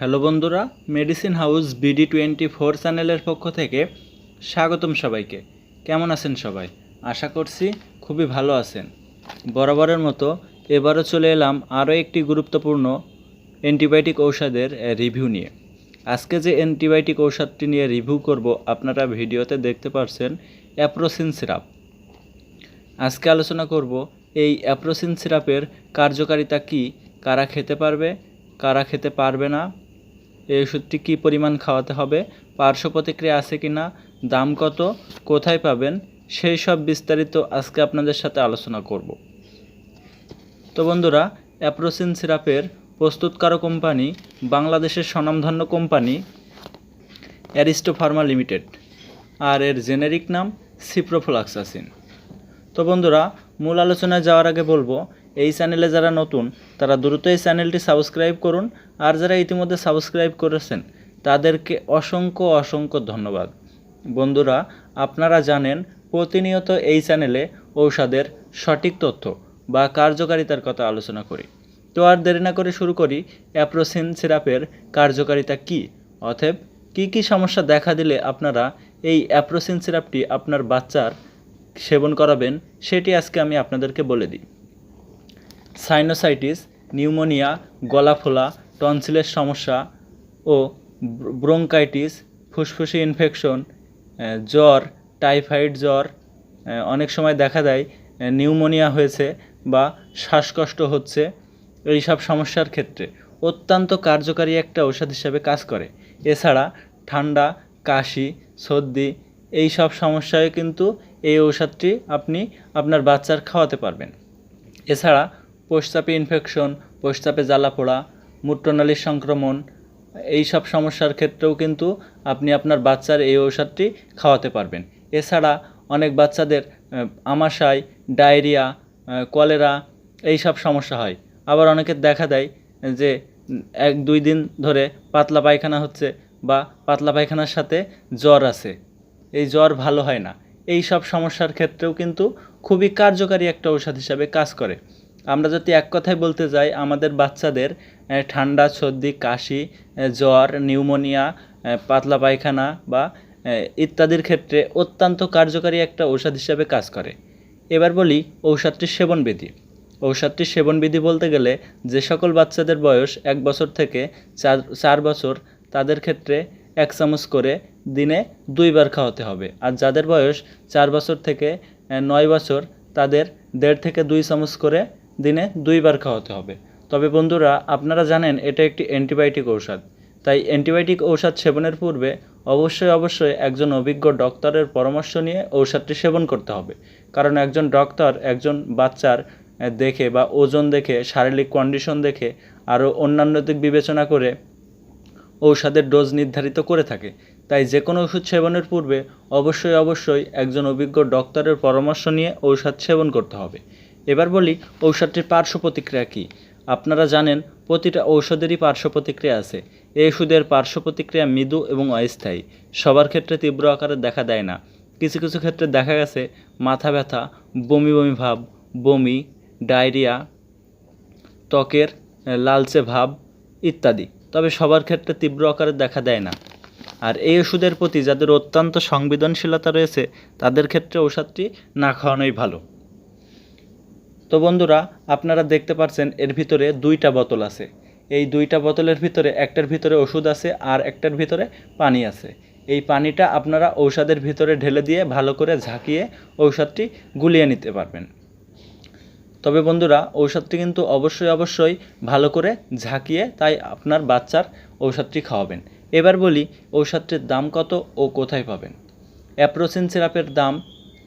Hello বন্ধুরা medicine house BD twenty four চ্যানেলের পক্ষ থেকে স্বাগতম সবাইকে। কেমন আছেন সবাই? আশা করছি খুবই ভালো আছেন। বরাবরের মতো এবারও চলে এলাম আরও একটি গুরুত্বপূর্ণ অ্যান্টিবায়োটিক ঔষধের রিভিউ নিয়ে। আজকে যে অ্যান্টিবায়োটিক ঔষধটি নিয়ে রিভিউ করব, আপনারা ভিডিওতে দেখতে পাচ্ছেন অ্যাপ্রোসিন সিরাপ আজকে আলোচনা করব, এই অ্যাপ্রোসিন সিরাপের কার্যকারিতা কি, কারা খেতে পারবে, কারা খেতে পারবে না এই ওষুধটি কী পরিমাণ খাওয়াতে হবে? পার্শ্ব প্রতিক্রিয়া আছে কি না দাম কত? কোথায় পাবেন? সেই সব বিস্তারিত আজকে আপনাদের সাথে আলোচনা করব। তো বন্ধুরা, অ্যাপ্রোসিন সিরাপের প্রস্তুতকারক কোম্পানি বাংলাদেশের স্বনামধন্য কোম্পানি অ্যারিস্টো ফার্মা লিমিটেড আর এর জেনেরিক নাম সিপ্রোফ্লাক্সাসিন। তো বন্ধুরা, মূল আলোচনায় যাওয়ার আগে বলব এই চ্যানেলে যারা নতুন, তারা দ্রুত এই চ্যানেলটি সাবস্ক্রাইব করুন। আর যারা ইতিমধ্যে সাবস্ক্রাইব করেছেন, তাদেরকে অসংখ্য অসংখ্য ধন্যবাদ। বন্ধুরা, আপনারা জানেন, প্রতিনিয়ত এই চ্যানেলে ঔষধের সঠিক তথ্য বা কার্যকারিতার কথা আলোচনা করি। তো আর দেরি না করে শুরু করি অ্যাপ্রোসিন সিরাপের কার্যকারিতা কী? অতএব, কী কী সমস্যা দেখা দিলে আপনারা এই অ্যাপ্রোসিন সিরাপটি আপনার বাচ্চার সেবন করাবেন, সেটি আজকে আমি আপনাদেরকে বলে দিই। সাইনোসাইটিস, নিউমোনিয়া গলা ফোলা টনসিলের সমস্যা ও ব্রোঙ্কাইটিস, ফুসফুসি ইনফেকশন জ্বর, টাইফয়েড জ্বর অনেক সময় দেখা দেয় নিউমোনিয়া হয়েছে বা শ্বাসকষ্ট হচ্ছে, এই সব সমস্যার ক্ষেত্রে। অত্যন্ত কার্যকারী একটা ঔষধ হিসাবে কাজ করে। এছাড়া ঠান্ডা, কাশি, সর্দি, এই সব সমস্যায় কিন্তু এই ঔষধটি আপনি আপনার বাচ্চার খাওয়াতে পারবেন। এছাড়া প্রস্রাবে ইনফেকশন প্রস্রাবে জ্বালা পোড়া মূত্রনালীর সংক্রমণ এই সব সমস্যার ক্ষেত্রেও কিন্তু আপনি আপনার বাচ্চার এই ঔষধটি খাওয়াতে পারবেন। এছাড়া অনেক বাচ্চাদের আমাশয়, ডায়রিয়া কলেরা এই সব সমস্যা হয়। আবার অনেকের দেখা দেয় যে, এক, দুই দিন ধরে পাতলা পায়খানা হচ্ছে বা পাতলা পায়খানার সাথে জ্বর আছে। এই জ্বর ভালো হয় না। এই সব সমস্যার ক্ষেত্রেও কিন্তু খুবই কার্যকারী একটা ঔষধ হিসাবে কাজ করে। আমরা যদি এক কথায় বলতে যাই, আমাদের বাচ্চাদের ঠান্ডা, সর্দি, কাশি জ্বর, নিউমোনিয়া পাতলা পায়খানা বা ইত্যাদির ক্ষেত্রে অত্যন্ত কার্যকারী একটা ঔষধ হিসাবে কাজ করে। এবার বলি ঔষধটির সেবনবিধি। ঔষধটির সেবনবিধি বলতে গেলে যে সকল বাচ্চাদের বয়স এক বছর থেকে চার চার বছর, তাদের ক্ষেত্রে এক চামচ করে দিনে দুইবার খাওয়াতে হবে। আর যাদের বয়স চার বছর থেকে নয় বছর, তাদের দেড় থেকে দুই চামচ করে দিনে দুইবার খাওয়াতে হবে। তবে বন্ধুরা, আপনারা জানেন এটা একটি অ্যান্টিবায়োটিক ঔষধ। তাই অ্যান্টিবায়োটিক ঔষধ সেবনের পূর্বে অবশ্যই অবশ্যই একজন অভিজ্ঞ ডক্টরের পরামর্শ নিয়ে ঔষধটি সেবন করতে হবে। কারণ একজন ডক্টর একজন বাচ্চার দেখে বা ওজন দেখে, শারীরিক কন্ডিশন দেখে, আরও অন্যান্য দিক বিবেচনা করে ঔষধের ডোজ নির্ধারিত করে থাকে। তাই যে কোনো ওষুধ সেবনের পূর্বে অবশ্যই অবশ্যই একজন অভিজ্ঞ ডক্টরের পরামর্শ নিয়ে ঔষধ সেবন করতে হবে। এবার বলি, ঔষধটির পার্শ্ব প্রতিক্রিয়া কী? আপনারা জানেন, প্রতিটা ঔষধেরই পার্শ্ব প্রতিক্রিয়া আছে। এই ওষুধের পার্শ্ব প্রতিক্রিয়া মৃদু এবং অস্থায়ী। সবার ক্ষেত্রে তীব্র আকারে দেখা দেয় না। কিছু কিছু ক্ষেত্রে দেখা গেছে, মাথা ব্যথা, বমি বমি ভাব, বমি, ডায়রিয়া, ত্বকের লালচে ভাব ইত্যাদি। তবে সবার ক্ষেত্রে তীব্র আকারে দেখা দেয় না। আর এই ওষুধের প্রতি যাদের অত্যন্ত সংবেদনশীলতা রয়েছে, তাদের ক্ষেত্রে ওষুধটি না খাওয়ানোই ভালো। তো বন্ধুরা, আপনারা দেখতে পাচ্ছেন এর ভিতরে দুইটা বোতল আছে। এই দুইটা বোতলের ভিতরে একটার ভিতরে ওষুধ আছে আর একটার ভিতরে পানি আছে। এই পানিটা আপনারা ঔষধের ভিতরে ঢেলে দিয়ে ভালো করে ঝাঁকিয়ে ঔষধটি গুলিয়ে নিতে পারবেন। তবে বন্ধুরা, ঔষধটি কিন্তু অবশ্যই অবশ্যই ভালো করে ঝাঁকিয়ে তাই আপনার বাচ্চার ঔষধটি খাওয়াবেন। এবার বলি, ঔষধটির দাম কত ও কোথায় পাবেন? অ্যাপ্রোসিন সিরাপের দাম